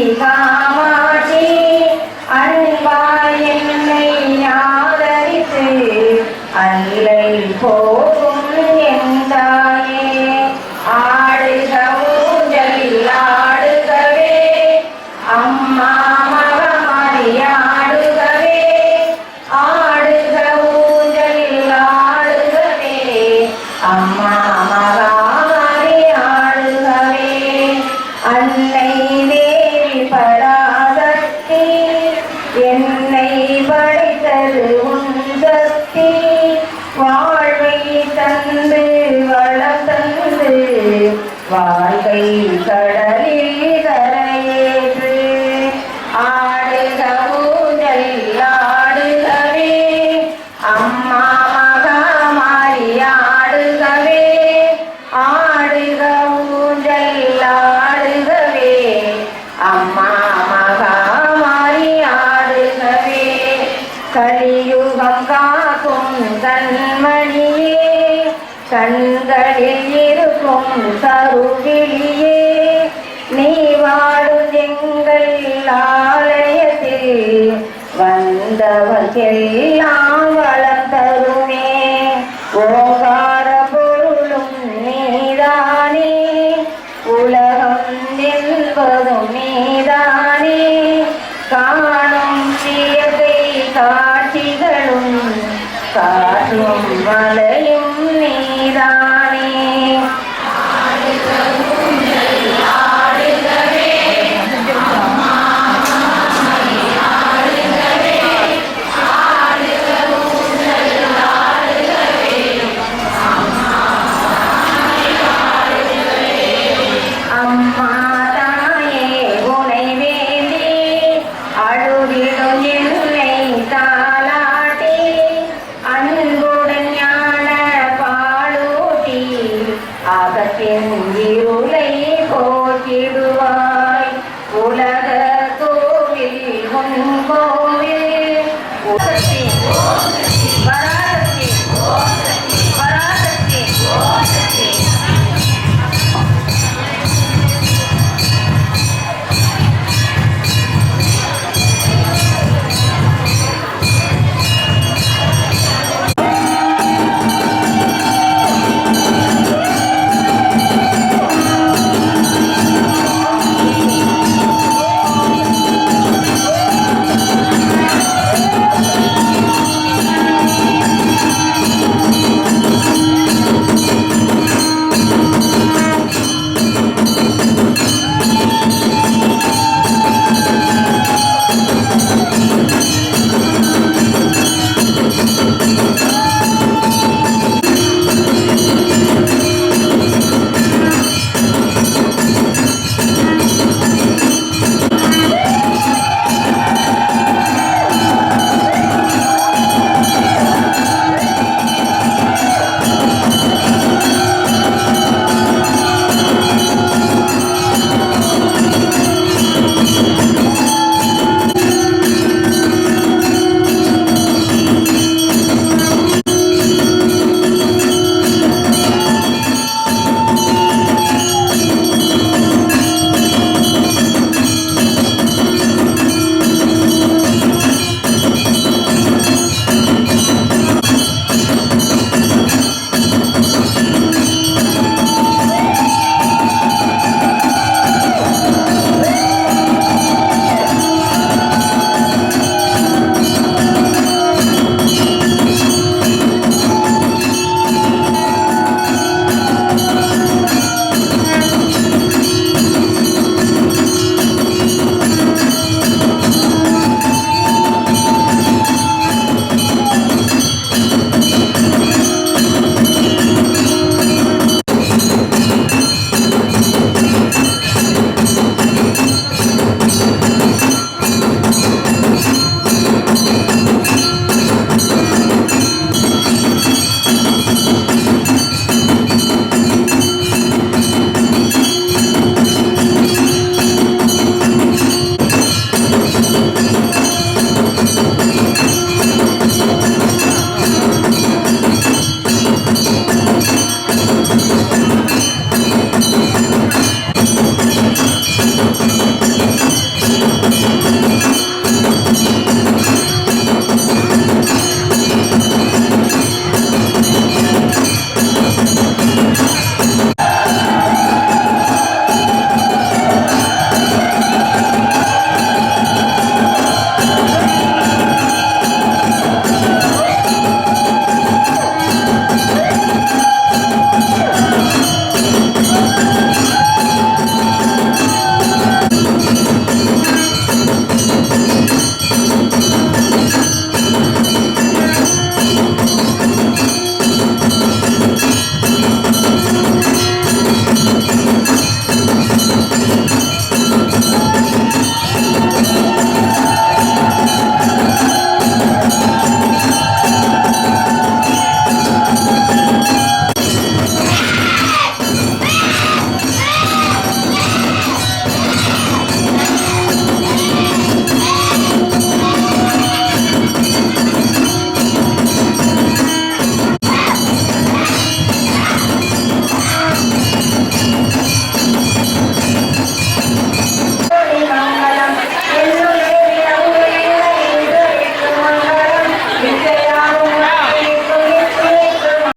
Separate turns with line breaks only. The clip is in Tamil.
finita வாழ்க்கை கடலில் கரையேற்று ஆடுக ஊஞ்சல் ஆடுகவே. அம்மா மகாமாரி ஆடுகவே. ஆடுக ஊஞ்சல் ஆடுகவே. அம்மா மகாமாரி ஆடுகவே. கலியுகம் காக்கும் தன்மணியே கண்களில் இருக்கும் கருவிழியே நீ வாழும் எங்கள் ஆலயத்தில் வந்தவர்க்கெல்லாம் Thank you.